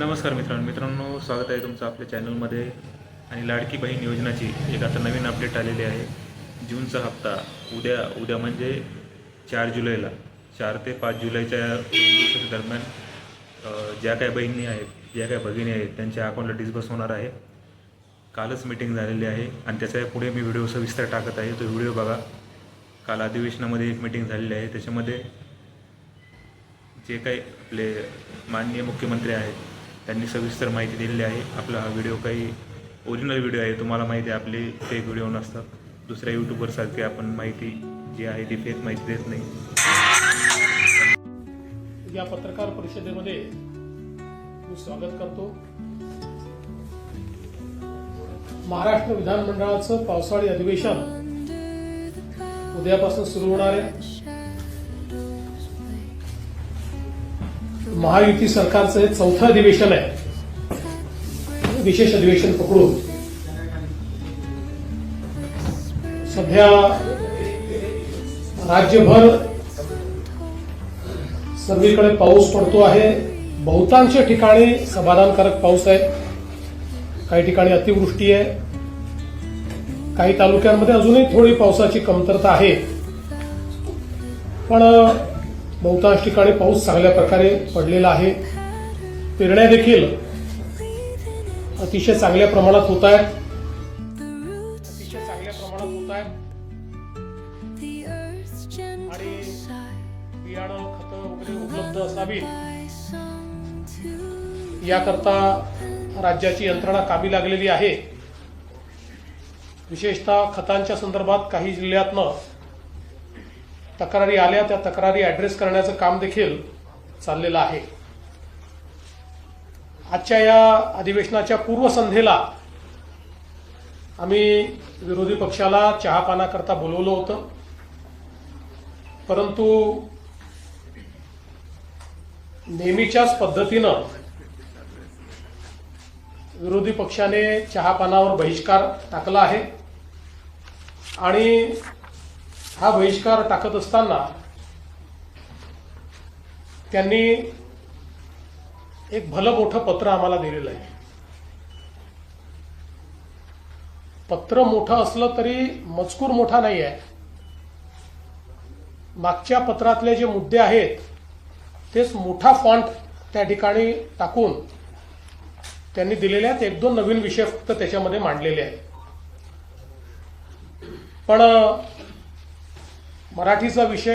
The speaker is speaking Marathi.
नमस्कार मित्रांनो मित्रांनो स्वागत आहे तुमचं आपल्या चॅनलमध्ये. आणि लाडकी बहीण योजनाची एक आता नवीन अपडेट आलेली आहे. जूनचा हप्ता उद्या उद्या म्हणजे चार जुलैला. चार ते पाच जुलैच्या दिवसाच्या दरम्यान ज्या काय बहिणी आहेत ज्या काय भगिनी आहेत त्यांच्या अकाउंटला डिस्बस होणार आहे. कालच मीटिंग झालेली आहे आणि त्याच्या पुढे मी व्हिडिओ सविस्तर टाकत आहे. तो व्हिडिओ बघा. काल अधिवेशनामध्ये एक मीटिंग झालेली आहे. त्याच्यामध्ये जे काही आपले माननीय मुख्यमंत्री आहेत त्यांनी सविस्तर माहिती दिलेली आहे. आपला हा व्हिडिओ काही ओरिजिनल व्हिडिओ आहे तुम्हाला माहिती आहे आपले फेक व्हिडिओ नसतात. दुसऱ्या यूट्यूबरसारखे आपण माहिती जी आहे ती फेक माहिती देत नाही. या पत्रकार परिषदेमध्ये मी स्वागत करतो. महाराष्ट्र विधानमंडळाचं पावसाळी अधिवेशन उद्यापासून सुरू होणार आहे. महायुती सरकारचं हे चौथं अधिवेशन आहे. विशेष अधिवेशन पकडून. सध्या राज्यभर सर्वीकडे पाऊस पडतो आहे. बहुतांश ठिकाणी समाधानकारक पाऊस आहे. काही ठिकाणी अतिवृष्टी आहे. काही तालुक्यांमध्ये अजूनही थोडी पावसाची कमतरता आहे. पण बहुतांश ठिकाणी पाऊस चांगल्या प्रकारे पडलेला आहे. पेरण्या देखील अतिशय चांगल्या प्रमाणात होत आहेत. अतिशय चांगल्या प्रमाणात होत आहेत. आणि बियाणं खतं वगैरे उपलब्ध असावी याकरता राज्याची यंत्रणा कामी लागलेली आहे. विशेषतः खतांच्या संदर्भात काही जिल्ह्यातनं तक्रारी आल्या त्या तक्रारी ऍड्रेस करण्याचं काम देखील चाललेलं आहे. आजच्या या अधिवेशनाच्या पूर्वसंध्येला आम्ही विरोधी पक्षाला चहापानाकरता बोलवलं होतं. परंतु नेहमीच्याच पद्धतीनं विरोधी पक्षाने चहापानावर बहिष्कार टाकला आहे. आणि हा बहिष्कार टाकत असताना त्यांनी एक भलं मोठं पत्र आम्हाला दिलेलं आहे. पत्र मोठं असलं तरी मजकूर मोठा नाही आहे मागच्या पत्रातले जे मुद्दे आहेत तेच मोठा फॉन्ट त्या ठिकाणी टाकून त्यांनी दिलेले आहेत एक दोन नवीन विषय फक्त त्याच्यामध्ये मांडलेले आहेत. पण मराठीचा विषय